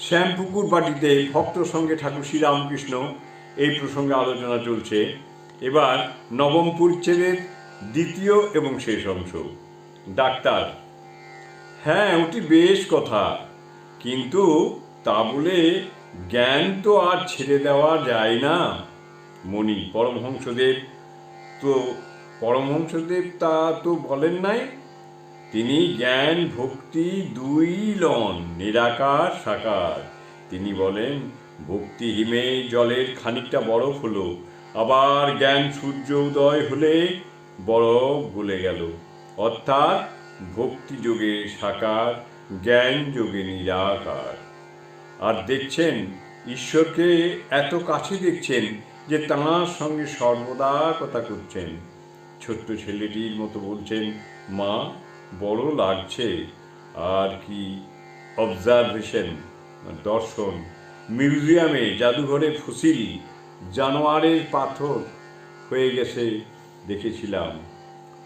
শ্যামপুকুর বাটিতে ভক্ত সঙ্গে ঠাকুর শ্রীরামকৃষ্ণ এই প্রসঙ্গে আলোচনা চলছে। এবার নবম পরিচ্ছেদের দ্বিতীয় এবং শেষ অংশ। ডাক্তার হ্যাঁ ওটি বেশ কথা। কিন্তু তা বলে জ্ঞান তো আর ছেড়ে দেওয়া যায় না। মণি, পরমহংসদেব তো, পরমহংসদেব তা তো বলেন নাই। তিনি জ্ঞান ভক্তি দুই লন, নিরাকার সাকার। তিনি বলেন, ভক্তি হিমে জলের খানিকটা বরফ হলো, আবার জ্ঞান সূর্য উদয় হলে বরফ গলে গেল। অর্থাৎ ভক্তি যোগে সাকার, জ্ঞান যোগে নিরাকার। আর দেখছেন, ঈশ্বরকে এত কাছে দেখছেন যে তাঁর সঙ্গে সর্বদা কথা করছেন। ছোট্ট ছেলেটির মতো বলছেন, মা বড় লাগছে। আর কি অবজারভেশন দর্শন। মিউজিয়ামে জাদুঘরে ফসিল, জানোয়ারের পাথর হয়ে গেছে দেখেছিলাম।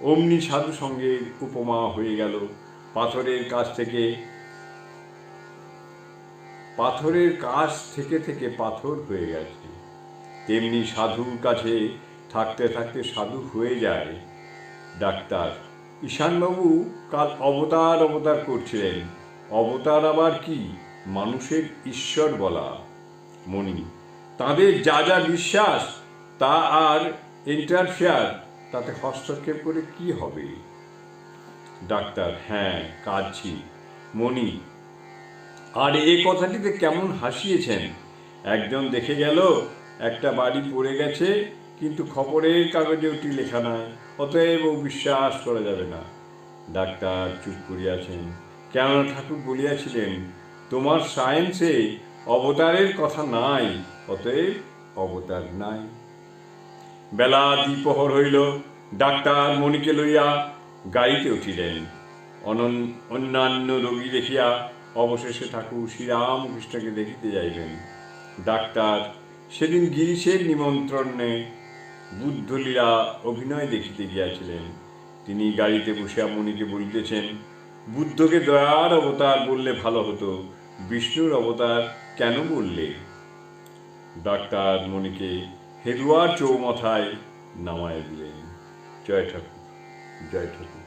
অমনি সাধু সঙ্গে উপমা হয়ে গেল। পাথরের কাছ থেকে, পাথরের কাছ থেকে থেকে পাথর হয়ে গেছে। তেমনি সাধুর কাছে থাকতে থাকতে সাধু হয়ে যায়, ডাক্তার। ঈশানবাবু কাল অবতার অবতার করছিলেন। অবতার আবার কি? মানুষের ঈশ্বর বলা। মণি, তাদের যা যা বিশ্বাস, তা আর ইন্টারফেয়ার তাতে হস্তক্ষেপ করে কি হবে? ডাক্তার হ্যাঁ কাঁদছি। মণি, আর এ কথাটিতে কেমন হাসিয়েছেন? একজন দেখে গেল, একটা বাড়ি পড়ে গেছে কিন্তু খবরের কাগজে ওটি লেখা নাই, অতএব বিশ্বাস করা যাবে না। ডাক্তার চুপ করিয়াছেন। কেননা ঠাকুর বলিয়াছিলেন, তোমার সায়েন্সে অবতারের কথা নাই, অতএব অবতার নাই। বেলা দ্বিপহর হইল। ডাক্তার মণিকে লইয়া গাড়িতে উঠিলেন। অনন, অন্যান্য রোগী দেখিয়া অবশেষে ঠাকুর শ্রীরামকৃষ্ণকে দেখিতে যাইবেন। ডাক্তার সেদিন গিরিশের নিমন্ত্রণে বুদ্ধলীলা অভিনয় দেখিতে গিয়াছিলেন। তিনি গাড়িতে বসিয়া মণিকে বলিতেছেন, বুদ্ধকে দয়ার অবতার বললে ভালো হতো, বিষ্ণুর অবতার কেন বললে? ডাক্তার মণিকে হেদুয়ার চৌমাথায় নামায় দিলেন। জয় ঠাকুর জয় ঠাকুর।